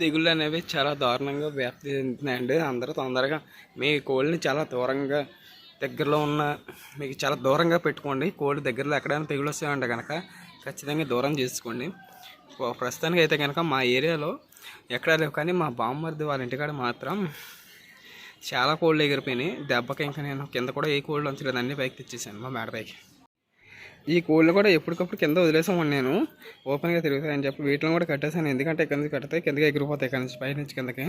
తెగుళ్ళు అనేవి చాలా దారుణంగా వ్యాప్తి చెందుతున్నాయండి అందరూ తొందరగా మీ కోళ్ళని చాలా దూరంగా దగ్గరలో ఉన్న మీకు చాలా దూరంగా పెట్టుకోండి. కోడి దగ్గరలో ఎక్కడైనా తెగులు వస్తాయంటే కనుక ఖచ్చితంగా దూరం చేసుకోండి. ప్రస్తుతానికి అయితే కనుక మా ఏరియాలో ఎక్కడ లేవు. కానీ మా బామ్మర్ది వాళ్ళ ఇంటికాడ మాత్రం చాలా కోళ్ళు ఎగిరిపోయినాయి. దెబ్బకి ఇంకా నేను కింద కూడా ఏ కోళ్ళు ఉంచలేదు. అన్ని పైకి తెచ్చేసాను మా మేడ పైకి ఈ కోళ్ళు కూడా ఎప్పటికప్పుడు కింద వదిలేసామని నేను. ఓపెన్గా తిరుగుతాయని చెప్పి వీటిని కూడా కట్టేసాను ఎందుకంటే ఇక్కడ నుంచి కడితే కిందకి ఎగిరిపోతాయి ఇక్కడ నుంచి పైనుంచి కిందకి.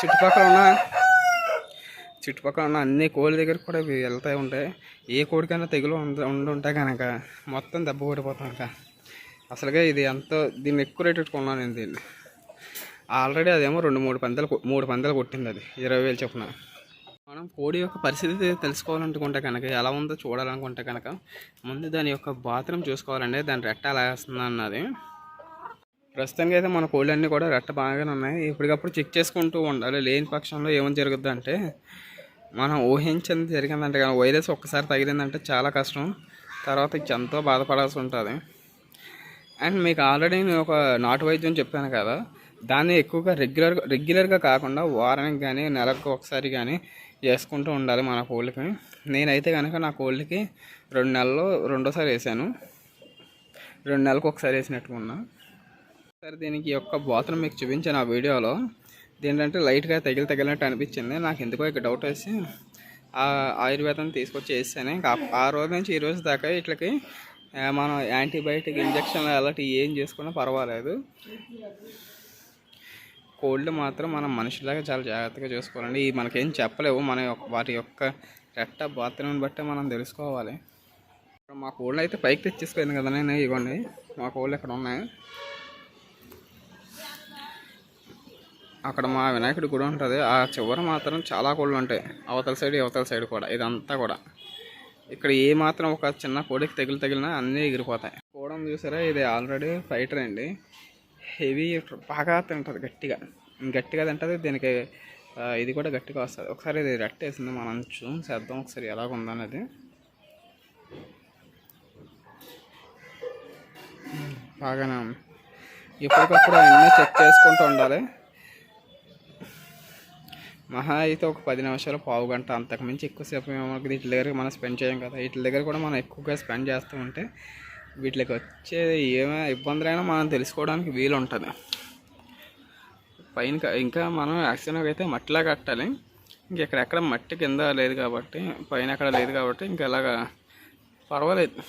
చుట్టుపక్కల ఉన్న చుట్టుపక్కల ఉన్న అన్ని కోళ్ళ దగ్గర కూడా ఇవి వెళ్తూ ఉంటాయి ఏ కోడికైనా తెగులు ఉండి ఉంటాయి కనుక మొత్తం దెబ్బ కొడిపోతాం అసలుగా ఇది ఎంతో దీన్ని ఎక్కువ రేట్ కొన్నాను నేను దీన్ని. ఆల్రెడీ అదేమో రెండు మూడు పందెలు మూడు పందెలు కొట్టింది అది. ఇరవై వేలు చొప్పున. కోడి యొక్క పరిస్థితి తెలుసుకోవాలనుకుంటే కనుక ఎలా ఉందో చూడాలనుకుంటే కనుక ముందు దాని యొక్క బాత్రూమ్ చూసుకోవాలండి. దాని రెట్ట ఎలా వేస్తుంది అన్నది. ప్రస్తుతానికి అయితే మన కోళ్ళన్నీ కూడా రెట్ట బాగానే ఉన్నాయి. ఇప్పటికప్పుడు చెక్ చేసుకుంటూ ఉండాలి. లేని పక్షంలో ఏమని జరుగుద్ది అంటే మనం ఊహించింది జరిగిందంటే కానీ వైరస్ ఒక్కసారి తగిలిందంటే చాలా కష్టం. తర్వాత ఎంతో బాధపడాల్సి ఉంటుంది. అండ్ మీకు ఆల్రెడీ నేను ఒక నాటు వైద్యం చెప్పాను కదా దాన్ని ఎక్కువగా రెగ్యులర్గా రెగ్యులర్గా కాకుండా వారానికి కానీ నెలకు ఒకసారి కానీ వేసుకుంటూ ఉండాలి మన కోళ్ళకి. నేనైతే కనుక నా కోళ్ళకి రెండు నెలల్లో రెండోసారి వేసాను. రెండు నెలలకు ఒకసారి వేసినట్టుకున్నా సరే దీనికి యొక్క బాత్రూమ్ మీకు చూపించాను ఆ వీడియోలో. ఏంటంటే లైట్గా తగిలి తగిలినట్టు అనిపించింది. నాకు ఎందుకో ఇక డౌట్ వేసి ఆ ఆయుర్వేదం తీసుకొచ్చి వేసాను. ఇంకా ఆ- రోజు నుంచి ఈ రోజు దాకా ఇట్లకి మనం యాంటీబయాటిక్ ఇంజక్షన్లు అలాంటివి ఏం చేసుకున్నా పర్వాలేదు. కోళ్ళు మాత్రం మనం మనిషిలాగా చాలా జాగ్రత్తగా చూసుకోవాలండి. ఈ మనకేం చెప్పలేవు. మన యొక్క వాటి యొక్క రెట్ట బాత్రూమ్ని బట్టే మనం తెలుసుకోవాలి. మా కోళ్ళు అయితే పైకి తెచ్చేసుకోయింది కదా నేను ఇవ్వండి. మా కోళ్ళు ఇక్కడ ఉన్నాయి? అక్కడ మా వినాయకుడి గుడి ఉంటుంది. ఆ చివర మాత్రం చాలా కోళ్ళు ఉంటాయి. అవతల సైడ్ అవతల సైడ్ కూడా. ఇదంతా కూడా. ఇక్కడ ఏ మాత్రం ఒక చిన్న కోడికి తగిలి తగిలినా అన్నీ ఎగిరిపోతాయి. కోవడం చూసారా? ఇది ఆల్రెడీ ఫైటర్ అండి. హెవీ బాగా తింటుంది గట్టిగా. గట్టిగా తింటుంది దీనికి ఇది కూడా గట్టిగా వస్తుంది. ఒకసారి ఇది రెట్టేసింది మనం చూసేద్దాం ఒకసారి ఎలాగ ఉందనేది. బాగానే ఉంది. ఎప్పటికప్పుడు అన్నీ చెక్ చేసుకుంటూ ఉండాలి. మహా అయితే ఒక పది నిమిషాలు పావు గంట అంతకుమించి ఎక్కువసేపు మేము వీటి దగ్గర మనం స్పెండ్ చేయం కదా. వీటి దగ్గర కూడా మనం ఎక్కువగా స్పెండ్ చేస్తూ ఉంటే వీటికి వచ్చే ఏమైనా ఇబ్బందులైనా మనం తెలుసుకోవడానికి వీలు ఉంటుంది పైన ఇంకా మనం యాక్సిడెంట్ అయితే మట్టిలా కట్టాలి. ఇంకెక్కడెక్కడ మట్టి కింద లేదు కాబట్టి పైన ఎక్కడ లేదు కాబట్టి ఇంకా ఇలాగా పర్వాలేదు.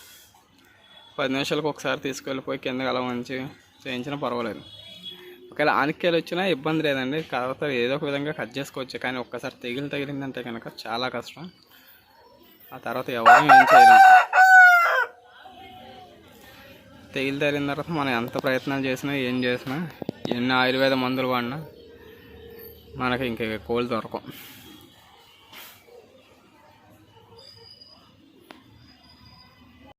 పది నిమిషాలకు ఒకసారి తీసుకెళ్ళిపోయి కిందకి అలా మంచి చేయించినా పర్వాలేదు. ఒకవేళ ఆనిక్కాయలు వచ్చినా ఇబ్బంది లేదండి. తర్వాత ఏదో ఒక విధంగా కట్ చేసుకోవచ్చు. కానీ ఒక్కసారి తెగిలి తగిలిందంటే కనుక చాలా కష్టం. ఆ తర్వాత ఎవరు ఏం చేయలేదు తెగిలి తగిలిన తర్వాత మనం ఎంత ప్రయత్నాలు చేసినా ఏం చేసినా ఎన్ని ఆయుర్వేద మందులు వాడినా మనకి ఇంక కోళ్ళు దొరకవు.